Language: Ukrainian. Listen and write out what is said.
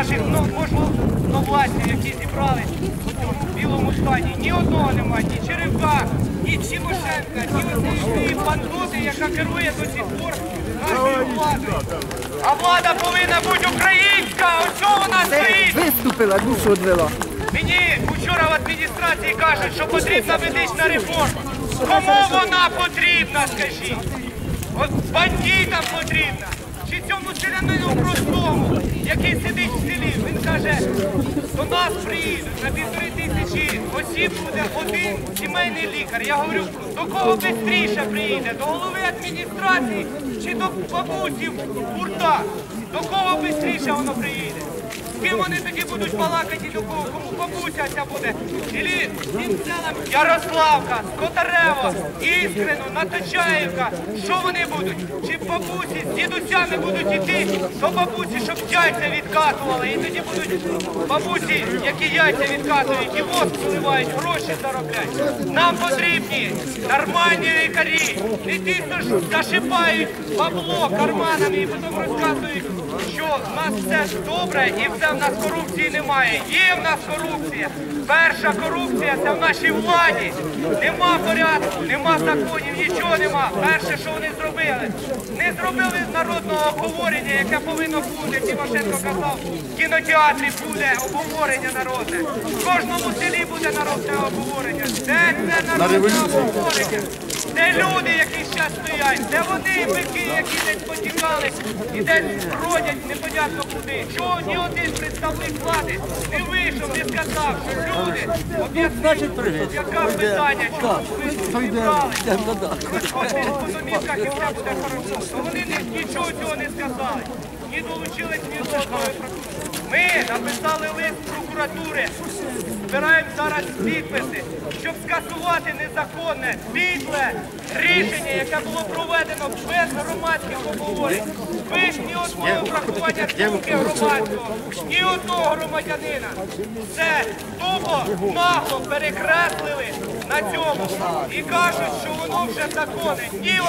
наших ну, які зібрали у цьому білому стані. Ні одного немає, ні Черевка, ні Тимошенка, ні цієї бандоти, яка керує до сих пор нашою владою. А влада повинна бути українська, ось вона стоїть. Виступила, душу відвела. Мені вчора в адміністрації кажуть, що потрібна медична реформа. Кому вона потрібна, скажіть? От бандитам потрібна. Чи цьому селянину простому, який сидить в селі, він каже, до нас приїдуть на півтори тисячі осіб буде один сімейний лікар. Я говорю, до кого швидше приїде? До голови адміністрації чи до бабусів гурта. До кого швидше воно приїде? З вони тоді будуть балакати до кого? Кому бабуся ця буде? Ілі цим селам Ярославка, Скотарева, Іскрину, Наточаївка. Що вони будуть? Чи бабусі з дідусями будуть іти до бабусі, щоб яйця відкатували. І тоді будуть бабусі, які яйця відкатують і воск виливають, гроші заробляють. Нам потрібні нормальні лікарі, не ті, хто ж зашипають бабло карманами і потім розказують, що в нас все добре і все в нас корупції немає. Є в нас корупція. Перша корупція це в нашій владі. Нема порядку, нема законів, нічого нема. Перше, що вони зробили, не зробили народного обговорення, яке повинно бути. Тимошенко казав, в кінотеатрі буде обговорення народне. В кожному селі буде народне обговорення. Де це народне обговорення? Де люди, які зараз вони, бики, які десь потікали і десь бродять непонятно куди? Чого ні один представник влади не вийшов, не сказав, що люди об'ясніть, яке питання, чому ви зібрали? По домівках і все буде хорошо. Вони нічого цього не сказали. Ні долучились ні до. Ми написали лист прокуратури, збираємо зараз підписи, щоб скасувати незаконне, підле рішення, яке було проведено без громадських обговорень, без ні одного врахування думки громадського, ні одного громадянина. Це тупо нагло перекреслили на цьому і кажуть, що воно вже законне. Ні, воно